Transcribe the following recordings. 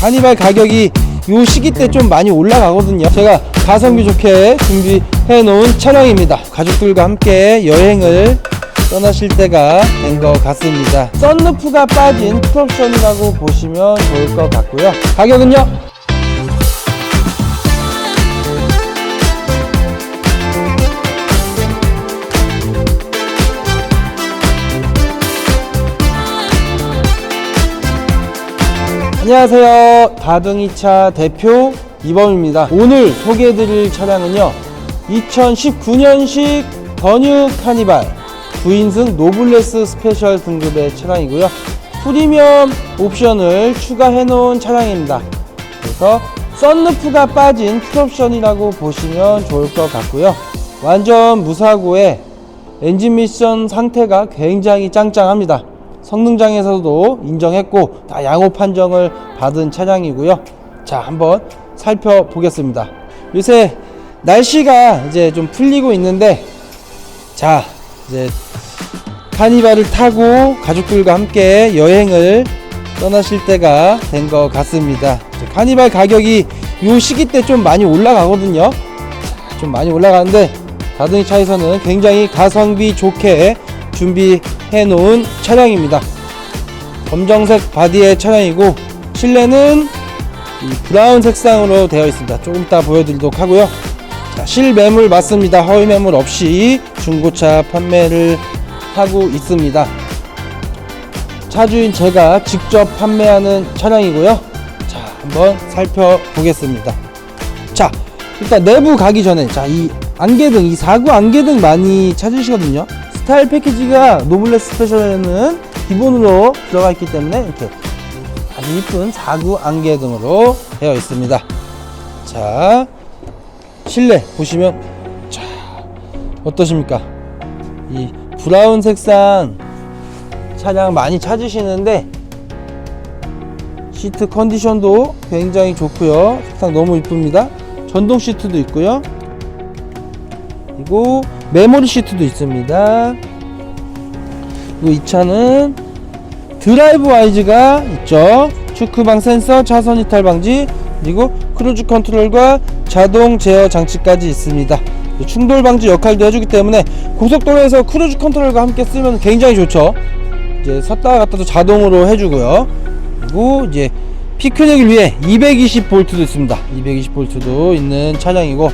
카니발 가격이 요 시기 때 좀 많이 올라가거든요. 제가 가성비 좋게 준비해 놓은 차량입니다. 가족들과 함께 여행을 떠나실 때가 된 것 같습니다. 썬루프가 빠진 풀옵션이라고 보시면 좋을 것 같고요. 가격은요? 안녕하세요. 다둥이차 대표 이범입니다. 오늘 소개해드릴 차량은요. 2019년식 더뉴 카니발 9인승 노블레스 스페셜 등급의 차량이고요. 프리미엄 옵션을 추가해 놓은 차량입니다. 그래서 썬루프가 빠진 풀옵션이라고 보시면 좋을 것 같고요. 완전 무사고에 엔진 미션 상태가 굉장히 짱짱합니다. 성능장에서도 인정했고 다 양호 판정을 받은 차량이고요. 자, 한번 살펴보겠습니다. 요새 날씨가 이제 좀 풀리고 있는데 자, 이제 카니발을 타고 가족들과 함께 여행을 떠나실 때가 된 것 같습니다. 카니발 가격이 요 시기 때 좀 많이 올라가거든요. 좀 많이 올라가는데 다둥이 차에서는 굉장히 가성비 좋게 준비 해 놓은 차량입니다. 검정색 바디의 차량이고 실내는 이 브라운 색상으로 되어 있습니다. 조금 이따 보여드리도록 하고요. 자, 실매물 맞습니다. 허위 매물 없이 중고차 판매를 하고 있습니다. 차주인 제가 직접 판매하는 차량이고요. 자, 한번 살펴보겠습니다. 자, 일단 내부 가기 전에 자, 이 안개등, 이 사구 안개등 많이 찾으시거든요. 스타일 패키지가 노블레스 스페셜에는 기본으로 들어가 있기 때문에 이렇게 아주 이쁜 사구 안개등으로 되어 있습니다. 자, 실내 보시면 자, 어떠십니까? 이 브라운 색상 차량 많이 찾으시는데 시트 컨디션도 굉장히 좋고요. 색상 너무 이쁩니다. 전동 시트도 있고요. 그리고 메모리 시트도 있습니다. 그리고 이 차는 드라이브 와이즈가 있죠. 축구방 센서, 차선 이탈 방지, 그리고 크루즈 컨트롤과 자동 제어 장치까지 있습니다. 충돌 방지 역할도 해주기 때문에 고속도로에서 크루즈 컨트롤과 함께 쓰면 굉장히 좋죠. 이제 섰다 갔다도 자동으로 해주고요. 그리고 이제 피크닉을 위해 220V도 있습니다. 220V도 있는 차량이고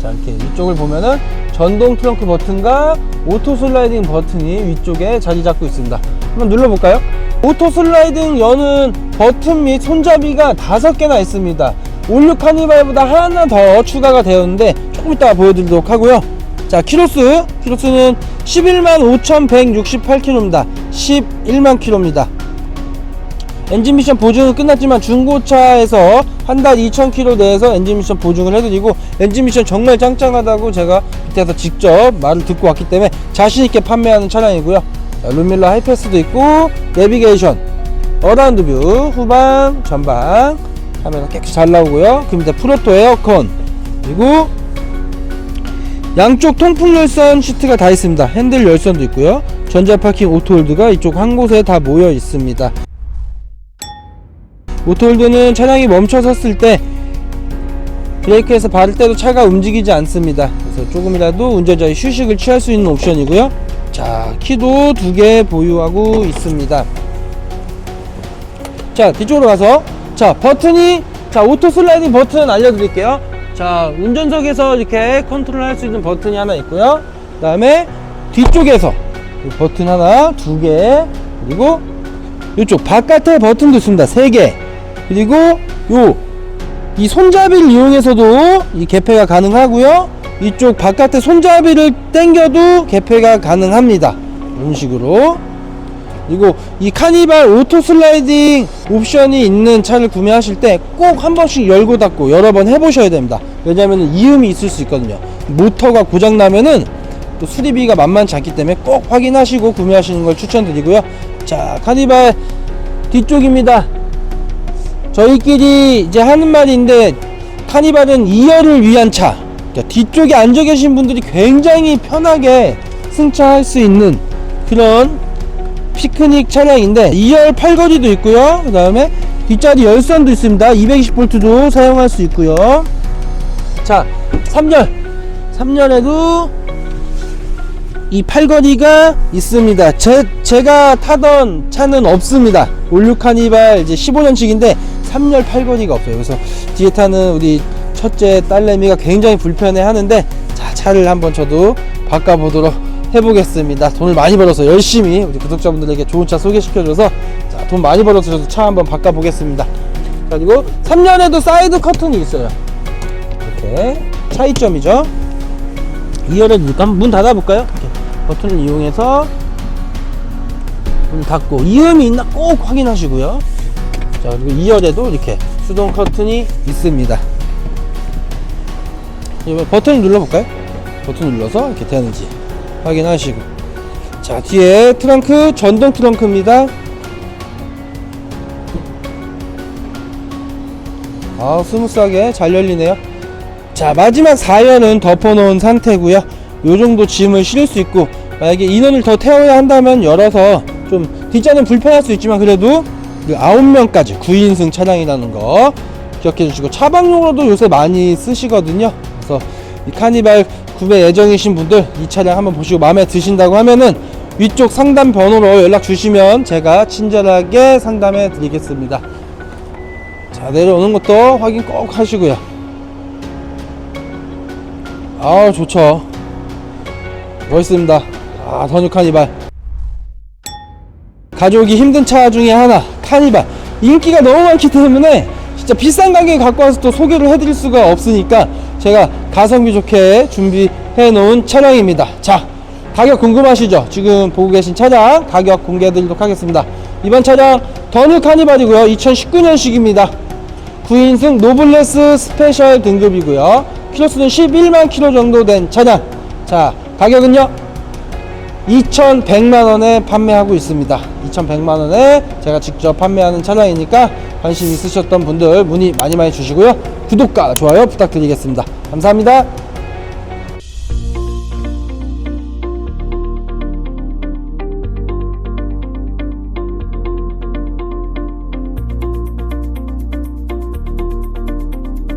자 이렇게 이쪽을 보면은 전동 트렁크 버튼과 오토 슬라이딩 버튼이 위쪽에 자리 잡고 있습니다. 한번 눌러볼까요? 오토 슬라이딩 여는 버튼 및 손잡이가 다섯 개나 있습니다. 올류 카니발보다 하나 더 추가가 되었는데 조금 이따 보여드리도록 하고요. 자 키로수 키로수는 11만 5,168km입니다. 11만 km입니다. 엔진 미션 보증은 끝났지만 중고차에서 한 달 2,000km 내에서 엔진 미션 보증을 해드리고 엔진 미션 정말 짱짱하다고 제가 밑에서 직접 말을 듣고 왔기 때문에 자신있게 판매하는 차량이고요. 자, 룸밀러 하이패스도 있고 내비게이션, 어라운드 뷰, 후방, 전방 카메라 깨끗이 잘 나오고요. 그 밑에 프로토 에어컨 그리고 양쪽 통풍 열선 시트가 다 있습니다. 핸들 열선도 있고요. 전자 파킹 오토홀드가 이쪽 한 곳에 다 모여 있습니다. 오토홀드는 차량이 멈춰 섰을 때 브레이크에서 밟을 때도 차가 움직이지 않습니다. 그래서 조금이라도 운전자의 휴식을 취할 수 있는 옵션이고요. 자, 키도 두 개 보유하고 있습니다. 자, 뒤쪽으로 가서 자, 버튼이 자, 오토 슬라이딩 버튼 알려드릴게요. 자, 운전석에서 이렇게 컨트롤 할 수 있는 버튼이 하나 있고요. 그 다음에 뒤쪽에서 이 버튼 하나, 두 개, 그리고 이쪽 바깥에 버튼도 있습니다. 세 개. 그리고 요 이 손잡이를 이용해서도 이 개폐가 가능하고요. 이쪽 바깥에 손잡이를 당겨도 개폐가 가능합니다. 이런 식으로. 그리고 이 카니발 오토 슬라이딩 옵션이 있는 차를 구매하실 때 꼭 한 번씩 열고 닫고 여러 번 해보셔야 됩니다. 왜냐하면 이음이 있을 수 있거든요. 모터가 고장 나면은 또 수리비가 만만치 않기 때문에 꼭 확인하시고 구매하시는 걸 추천드리고요. 자, 카니발 뒤쪽입니다. 저희끼리 이제 하는 말인데 카니발은 2열을 위한 차. 그러니까 뒤쪽에 앉아 계신 분들이 굉장히 편하게 승차할 수 있는 그런 피크닉 차량인데 2열 팔거리도 있고요. 그 다음에 뒷자리 열선도 있습니다. 220V도 사용할 수 있고요. 자 3열. 3열에도 이 팔걸이가 있습니다. 제, 제가 타던 차는 없습니다. 올류 카니발 이제 15년식인데 3열 팔걸이가 없어요. 그래서 뒤에 타는 우리 첫째 딸내미가 굉장히 불편해 하는데 자 차를 한번 저도 바꿔보도록 해보겠습니다. 돈을 많이 벌어서 열심히 우리 구독자분들에게 좋은 차 소개시켜줘서 자, 돈 많이 벌어서 저도 차 한번 바꿔보겠습니다. 그리고 3년에도 사이드 커튼이 있어요. 이렇게. 차이점이죠? 2열에 한번 문 닫아볼까요? 이렇게 버튼을 이용해서 문 닫고 이음이 있나? 꼭 확인하시고요 자 그리고 2열에도 이렇게 수동 커튼이 있습니다. 이번 버튼을 눌러볼까요? 버튼 눌러서 이렇게 되는지 확인하시고. 자 뒤에 트렁크 전동 트렁크입니다. 아 스무스하게 잘 열리네요. 자 마지막 4열은 덮어놓은 상태고요. 요 정도 짐을 실을 수 있고 만약에 인원을 더 태워야 한다면 열어서 좀 뒷자는 불편할 수 있지만 그래도 그 9명까지 9인승 차량이라는 거 기억해 주시고 차박용으로도 요새 많이 쓰시거든요. 그래서 이 카니발 구매 예정이신 분들 이 차량 한번 보시고 마음에 드신다고 하면은 위쪽 상담 번호로 연락 주시면 제가 친절하게 상담해 드리겠습니다. 자 내려오는 것도 확인 꼭 하시고요. 아우 좋죠. 멋있습니다. 아 더뉴 카니발. 가져오기 힘든 차 중에 하나 카니발. 인기가 너무 많기 때문에 진짜 비싼 가격에 갖고 와서 또 소개를 해드릴 수가 없으니까 제가 가성비 좋게 준비해 놓은 차량입니다. 자 가격 궁금하시죠? 지금 보고 계신 차량 가격 공개해 드리도록 하겠습니다. 이번 차량 더뉴 카니발이고요. 2019년식입니다. 9인승 노블레스 스페셜 등급이고요. 키로수는 11만 키로 정도 된 차량. 자 가격은요 2,100만원에 판매하고 있습니다. 2,100만원에 제가 직접 판매하는 차량이니까 관심 있으셨던 분들 문의 많이 많이 주시고요. 구독과 좋아요 부탁드리겠습니다. 감사합니다